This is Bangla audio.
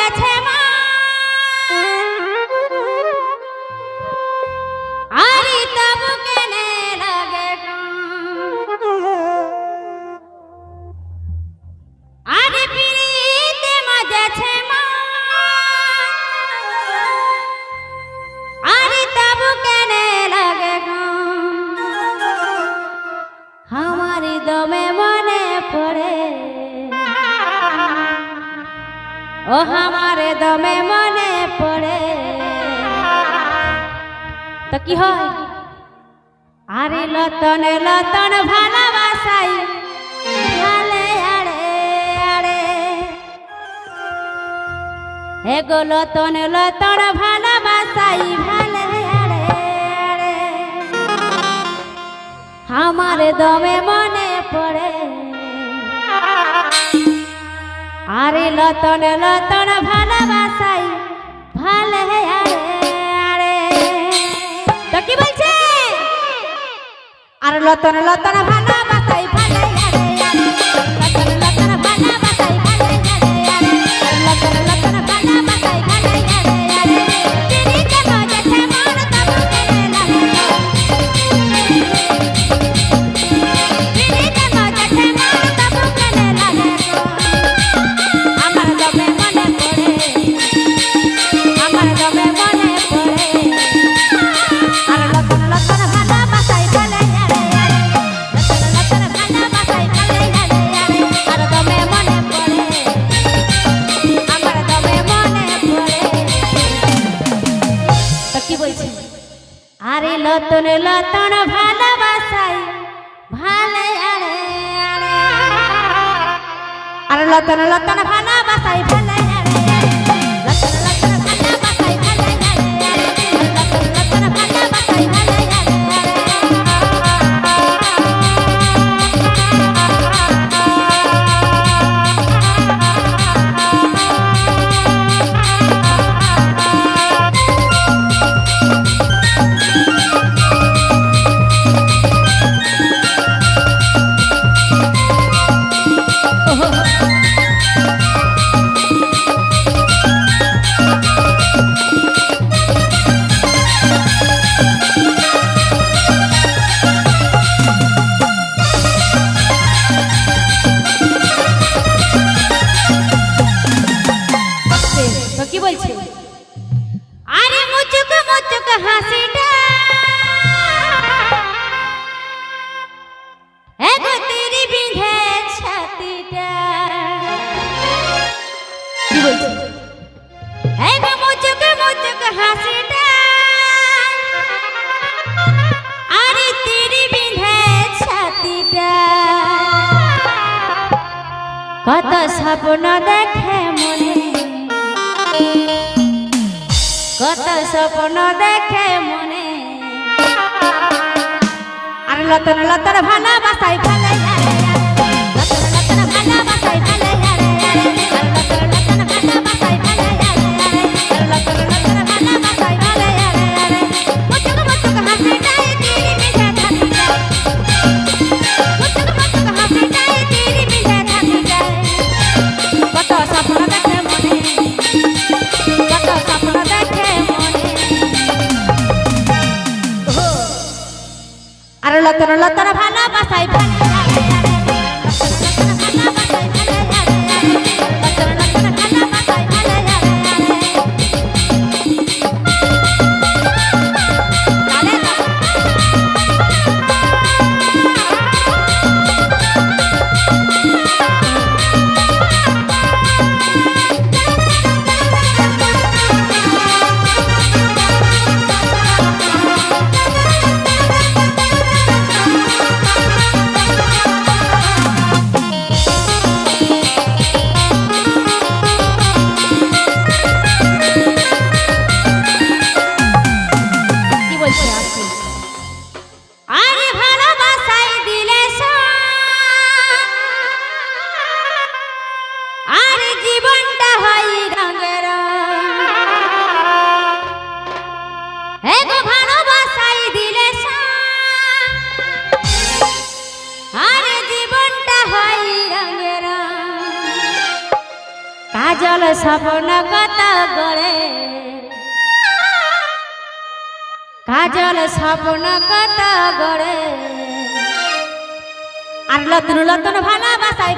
গেছে ও আমারে দমে মনে পড়ে। তো কি হয়? আরে লতনে, লতন ভালোবাসাই আলে আরে আরে হে গো লতন লতন ভালোবাসাই ভালে আরে আরে আমার দমে মনে লতন লতন ভালোবাসাই। ভালো হে আরে তো কি বলছে? আর লতন লতন ভালো করল তোর ভালোবাসাই ভালে আরে আরে। আর লতন লতন ভালোবাসাই ভালে হাসিটা। এগো তেরি বিঁধে ছাতিটা। কি বলছো? এগো মুচুক মুচুক হাসিটা। আরে তেরি বিঁধে ছাতিটা। কত স্বপ্ন দেখে কত স্বপ্ন দেখে মনে। আর লতন লতন ভালোবাসাই ভালো কাজল স্বপ্ন কত গড়ে। কাজল স্বপ্ন কত গড়ে। আর লতন লতন ভালোবাসায়